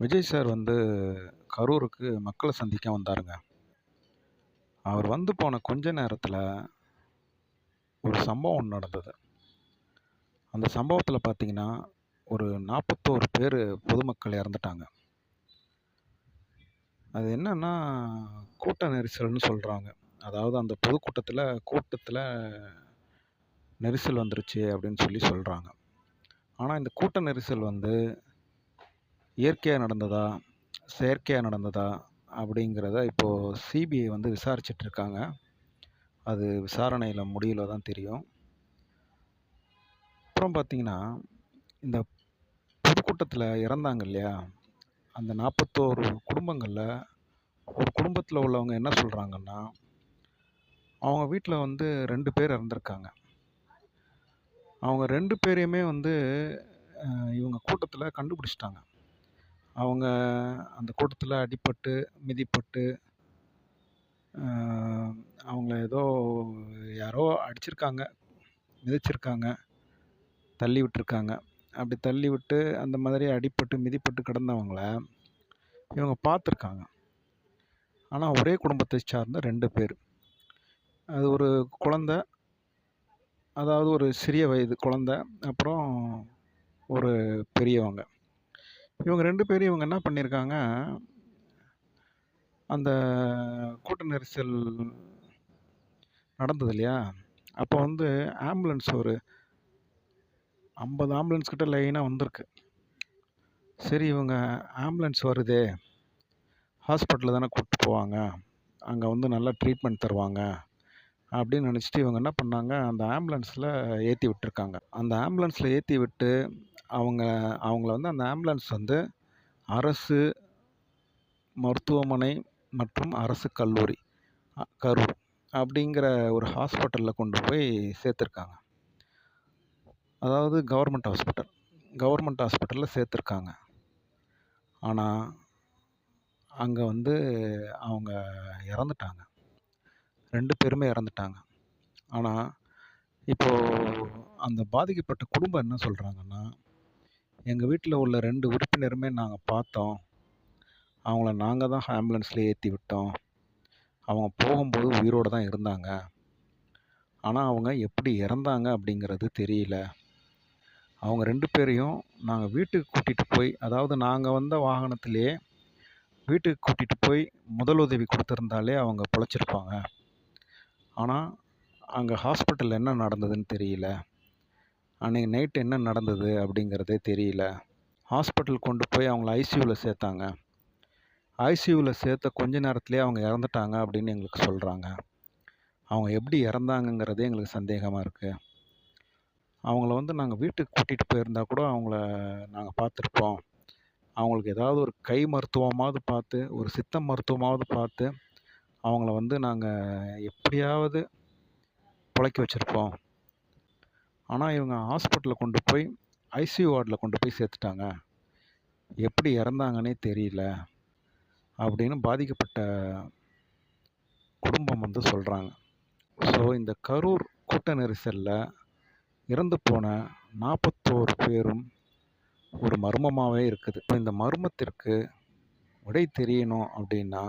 Vijay sir வந்து கரூருக்கு மக்களை சந்திக்க வந்தாருங்க. அவர் வந்து போன கொஞ்ச நேரத்தில் ஒரு சம்பவம் நடந்தது. அந்த சம்பவத்தில் பார்த்தீங்கன்னா ஒரு நாற்பத்தோரு பேர் பொதுமக்கள் இறந்துட்டாங்க. அது என்னன்னா கூட்ட நெரிசல்னு சொல்கிறாங்க அதாவது அந்த பொதுக்கூட்டத்தில் கூட்டத்தில் நெரிசல் வந்துருச்சு அப்படின்னு சொல்லி சொல்கிறாங்க ஆனால் இந்த கூட்ட நெரிசல் வந்து இயற்கையாக நடந்ததா? செயற்கையாக நடந்ததா? அப்படிங்கிறத இப்போது சிபிஐ வந்து விசாரிச்சிட்ருக்காங்க. அது விசாரணையில் முடிவில் தான் தெரியும். அப்புறம் பார்த்திங்கன்னா இந்த பொதுக்கூட்டத்தில் இறந்தாங்க இல்லையா? அந்த நாற்பத்தோரு குடும்பங்களில் ஒரு குடும்பத்தில் உள்ளவங்க என்ன சொல்கிறாங்கன்னா அவங்க வீட்டில் வந்து ரெண்டு பேர் இறந்துருக்காங்க. அவங்க ரெண்டு பேரையுமே வந்து இவங்க கூட்டத்தில் கண்டுபிடிச்சிட்டாங்க. அவங்க அந்த கூட்டத்தில் அடிபட்டு மிதிப்பட்டு அவங்கள ஏதோ யாரோ அடிச்சிருக்காங்க மிதிச்சிருக்காங்க தள்ளி விட்டுருக்காங்க. அப்படி தள்ளி விட்டு அந்த மாதிரி அடிபட்டு மிதிப்பட்டு கிடந்தவங்கள இவங்க பார்த்துருக்காங்க. ஆனால் ஒரே குடும்பத்தை சார்ந்த ரெண்டு பேர். அது ஒரு குழந்த அதாவது ஒரு சிறிய வயது குழந்த அப்புறம் ஒரு பெரியவங்க. இவங்க ரெண்டு பேரும் இவங்க என்ன பண்ணியிருக்காங்க? அந்த கூட்ட நெரிசல் நடந்தது இல்லையா? அப்போ வந்து ஆம்புலன்ஸ் ஒரு ஐம்பது ஆம்புலன்ஸ் கிட்ட லைனாக வந்திருக்கு. சரி இவங்க ஆம்புலன்ஸ் வருதே. ஹாஸ்பிட்டலில் தானே கூப்பிட்டு போவாங்க. அங்கே வந்து நல்லா ட்ரீட்மெண்ட் தருவாங்க. அப்படின்னு நினச்சிட்டு இவங்க என்ன பண்ணாங்க அந்த ஆம்புலன்ஸில் ஏற்றி விட்டுருக்காங்க. அந்த ஆம்புலன்ஸில் ஏற்றி விட்டு அவங்க அவங்கள வந்து அந்த ஆம்புலன்ஸ் வந்து அரசு மருத்துவமனை மற்றும் அரசு கல்லூரி கரூர் அப்படிங்கிற ஒரு ஹாஸ்பிட்டலில் கொண்டு போய் சேர்த்துருக்காங்க. அதாவது கவர்மெண்ட் ஹாஸ்பிட்டல் கவர்மெண்ட் ஹாஸ்பிட்டலில் சேர்த்துருக்காங்க. ஆனால் அங்கே வந்து அவங்க இறந்துட்டாங்க. ரெண்டு பேருமே இறந்துட்டாங்க. ஆனால் இப்போது அந்த பாதிக்கப்பட்ட குடும்பம் என்ன சொல்கிறாங்கன்னா எங்கள் வீட்டில் உள்ள ரெண்டு உறுப்பினருமே நாங்கள் பார்த்தோம். அவங்கள நாங்கள் தான் ஆம்புலன்ஸில் ஏற்றி விட்டோம். அவங்க போகும்போது உயிரோடு தான் இருந்தாங்க. ஆனால் அவங்க எப்படி இறந்தாங்க அப்படிங்கிறது தெரியல. அவங்க ரெண்டு பேரையும் நாங்கள் வீட்டுக்கு கூட்டிகிட்டு போய் அதாவது நாங்கள் வந்த வாகனத்திலேயே வீட்டுக்கு கூட்டிகிட்டு போய் முதலுதவி கொடுத்துருந்தாலே அவங்க பிழைச்சிருப்பாங்க. ஆனால் அங்கே ஹாஸ்பிட்டலில் என்ன நடந்ததுன்னு தெரியல. அன்றைக்கி நைட்டு என்ன நடந்தது அப்படிங்கிறதே தெரியல. ஹாஸ்பிட்டல் கொண்டு போய் அவங்கள ஐசியூவில் சேர்த்தாங்க. ஐசியூவில் சேர்த்த கொஞ்ச நேரத்துலேயே அவங்க இறந்துட்டாங்க அப்படின்னு எங்களுக்கு சொல்கிறாங்க அவங்க எப்படி இறந்தாங்கங்கிறதே எங்களுக்கு சந்தேகமாக இருக்குது அவங்கள வந்து நாங்கள் வீட்டுக்கு கூட்டிகிட்டு போயிருந்தா கூட அவங்கள நாங்கள் பார்த்துருப்போம். அவங்களுக்கு ஏதாவது ஒரு கை மருத்துவமாவது பார்த்து ஒரு சித்த மருத்துவமாவது பார்த்து அவங்கள வந்து நாங்கள் எப்படியாவது பிழைக்க வச்சுருப்போம். ஆனால் இவங்க ஹாஸ்பிட்டலில் கொண்டு போய் ஐசியூ வார்டில் கொண்டு போய் சேர்த்துட்டாங்க. எப்படி இறந்தாங்கன்னே தெரியல. அப்படின்னு பாதிக்கப்பட்ட குடும்பம் வந்து சொல்கிறாங்க ஸோ இந்த கரூர் கூட்ட நெரிசலில் இறந்து போன நாற்பத்தோரு பேரும் ஒரு மர்மமாகவே இருக்குது. இப்போ இந்த மர்மத்திற்கு விடை தெரியணும் அப்படின்னா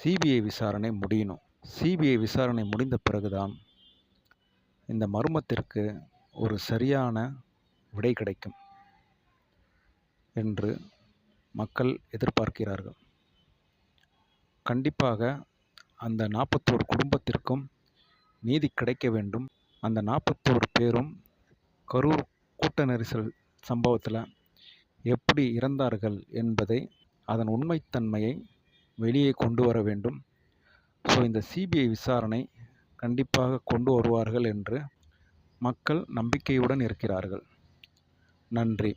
சிபிஐ விசாரணை முடியணும். சிபிஐ விசாரணை முடிந்த பிறகுதான் இந்த மர்மத்திற்கு ஒரு சரியான விடை கிடைக்கும் என்று மக்கள் எதிர்பார்க்கிறார்கள். கண்டிப்பாக அந்த நாற்பத்தோரு குடும்பத்திற்கும் நீதி கிடைக்க வேண்டும். அந்த நாற்பத்தோரு பேரும் கரூர் கூட்ட நெரிசல் சம்பவத்தில் எப்படி இறந்தார்கள் என்பதை அதன் உண்மைத்தன்மையை வெளியே கொண்டு வர வேண்டும். ஸோ இந்த சிபிஐ விசாரணை கண்டிப்பாக கொண்டு வருவார்கள் என்று மக்கள் நம்பிக்கையுடன் இருக்கிறார்கள். நன்றி.